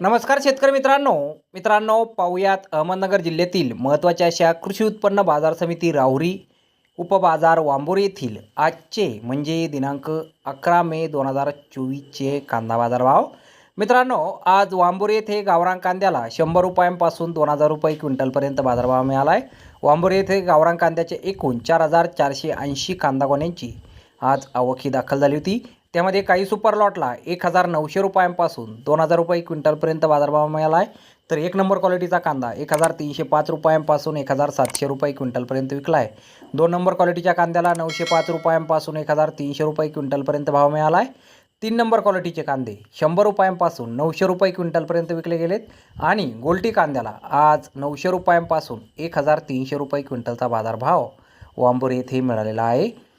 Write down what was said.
नमस्कार शेतकरी मित्रांनो. मित्रांनो पाहुयात अहमदनगर जिल्ह्यातील महत्त्वाच्या अशा कृषी उत्पन्न बाजार समिती राहुरी उपबाजार वांबोरी येथील आजचे म्हणजे दिनांक अकरा मे दोन हजार चोवीसचे कांदा बाजार भाव मित्रांनो आज वांबोरी येथे गावरान कांद्याला शंभर रुपयांपासून दोन हजार रुपये क्विंटलपर्यंत बाजारभाव मिळाला आहे वांबोरी येथे गावरान कांद्याचे एकूण चार हजार चारशे ऐंशी कांदा गोण्यांची आज आवक ही दाखल झाली होती. त्यामध्ये काही सुपर लॉटला एक हजार नऊशे रुपयांपासून दोन हजार रुपये क्विंटलपर्यंत बाजारभाव मिळाला आहे तर एक नंबर क्वालिटीचा कांदा एक हजार तीनशे पाच रुपयांपासून एक हजार सातशे रुपये क्विंटलपर्यंत विकला आहे दोन नंबर क्वालिटीच्या कांद्याला नऊशे पाच रुपयांपासून एक हजार तीनशे रुपये क्विंटलपर्यंत भाव मिळाला आहे तीन नंबर क्वालिटीचे कांदे शंभर रुपयांपासून नऊशे रुपये क्विंटलपर्यंत विकले गेलेत आणि गोल्टी कांद्याला आज नऊशे रुपयांपासून एक हजार तीनशे रुपये क्विंटलचा बाजारभाव वांबूर येथे मिळालेला आहे.